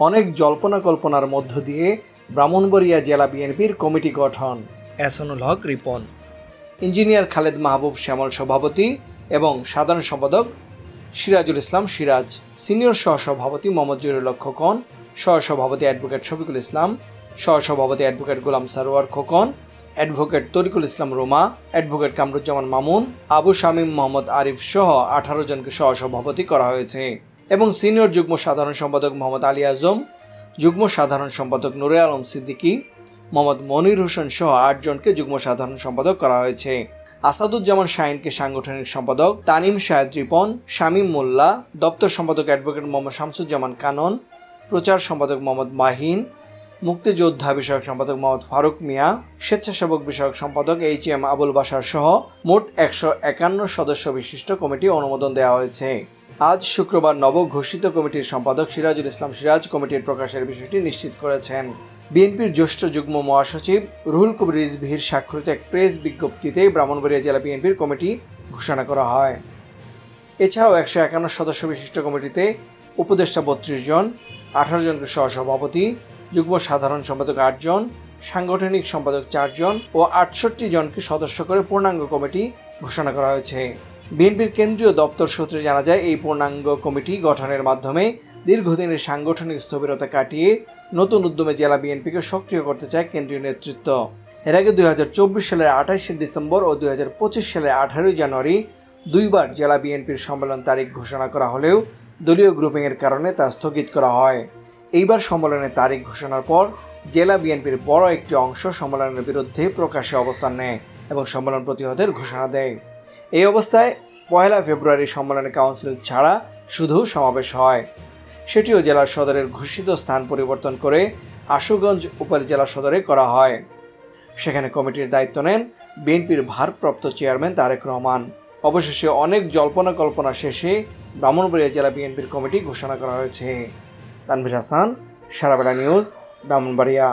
অনেক জল্পনা কল্পনার মধ্য দিয়ে ব্রাহ্মণবাড়িয়া জেলা বিএনপির কমিটি গঠন। এসনুল হক রিপন। ইঞ্জিনিয়ার খালেদ মাহবুব শ্যামল সভাপতি এবং সাধারণ সম্পাদক সিরাজুল ইসলাম সিরাজ। সিনিয়র সহসভাপতি মোহাম্মদ জহিরুল খোকন। সহসভাপতি অ্যাডভোকেট শফিকুল ইসলাম। সহসভাপতি advocate Golam Sarwar Khokon. Advocate Tariqul Islam Roma. Advocate Kamruzzaman Mamun. Abu Shamim Mohammad Arif সহ আঠারো জনকে সহসভাপতি করা হয়েছে। এবং সিনিয়র যুগ্ম সাধারণ সম্পাদক মোহাম্মদ আলী আজম, যুগ্ম সাধারণ সম্পাদক নুরে আলম সিদ্দিকী, মোহাম্মদ মনির হোসেন সহ আটজনকে যুগ্ম সাধারণ সম্পাদক করা হয়েছে। আসাদুজ্জামান শাহিনকে সাংগঠনিক সম্পাদক, তানিম শাহেদ রিপন, শামীম মোল্লা, দপ্তর সম্পাদক অ্যাডভোকেট মোহাম্মদ শামসুজ্জামান কানন, প্রচার সম্পাদক মোহাম্মদ মাহিন, মুক্তিযোদ্ধা বিষয়ক সম্পাদক মোহাম্মদ ফারুক মিয়া, স্বেচ্ছাসেবক বিষয়ক সম্পাদক এইচ এম আবুল বাসার সহ মোট একশো একান্ন সদস্য বিশিষ্ট কমিটি অনুমোদন দেওয়া হয়েছে। আজ শুক্রবার নবঘোষিত কমিটির সম্পাদক সিরাজুল ইসলাম সিরাজ কমিটির প্রকাশের বিষয়টি নিশ্চিত করেছেন। বিএনপির জ্যেষ্ঠ যুগ্ম মহাসচিব রুহুল কবির রিজভির স্বাক্ষরিত এক প্রেস বিজ্ঞপ্তিতে ব্রাহ্মণবাড়িয়া জেলা বিএনপির কমিটি ঘোষণা করা হয়। এছাড়াও একশো একান্ন সদস্য বিশিষ্ট কমিটিতে উপদেষ্টা বত্রিশ জন, আঠারো জনকে সহসভাপতি, যুগ্ম সাধারণ সম্পাদক আটজন সাংগঠনিক সম্পাদক চারজন ও আটষট্টি জনকে সদস্য করে পূর্ণাঙ্গ কমিটি ঘোষণা করা হয়েছে। বিএনপির কেন্দ্রীয় দপ্তর সূত্রে জানা যায়, এই পূর্ণাঙ্গ কমিটি গঠনের মাধ্যমে দীর্ঘদিনের সাংগঠনিক স্থবিরতা কাটিয়ে নতুন উদ্যমে জেলা বিএনপিকে সক্রিয় করতে চায় কেন্দ্রীয় নেতৃত্ব। এর আগে দুই হাজার চব্বিশ সালের আঠাশে ডিসেম্বর ও দুই হাজার পঁচিশ সালের আঠারোই জানুয়ারি দুইবার জেলা বিএনপির সম্মেলন তারিখ ঘোষণা করা হলেও দলীয় গ্রুপিংয়ের কারণে তা স্থগিত করা হয়। এইবার সম্মেলনের তারিখ ঘোষণার পর জেলা বিএনপির বড় একটি অংশ সম্মেলনের বিরুদ্ধে প্রকাশ্যে অবস্থান নেয় এবং সম্মেলন প্রতিহতের ঘোষণা দেয়। এই অবস্থায় পয়লা ফেব্রুয়ারি সম্মেলনে কাউন্সিল ছাড়া শুধু সমাবেশ হয়। সেটিও জেলার সদরের ঘোষিত স্থান পরিবর্তন করে আশুগঞ্জ উপজেলা সদরে করা হয়। সেখানে কমিটির দায়িত্ব নেন বিএনপির ভারপ্রাপ্ত চেয়ারম্যান তারেক রহমান। অবশেষে অনেক জল্পনা কল্পনা শেষে ব্রাহ্মণবাড়িয়া জেলা বিএনপির কমিটি ঘোষণা করা হয়েছে। তানভীর হাসান, সারাবেলা নিউজ, ব্রাহ্মণবাড়িয়া।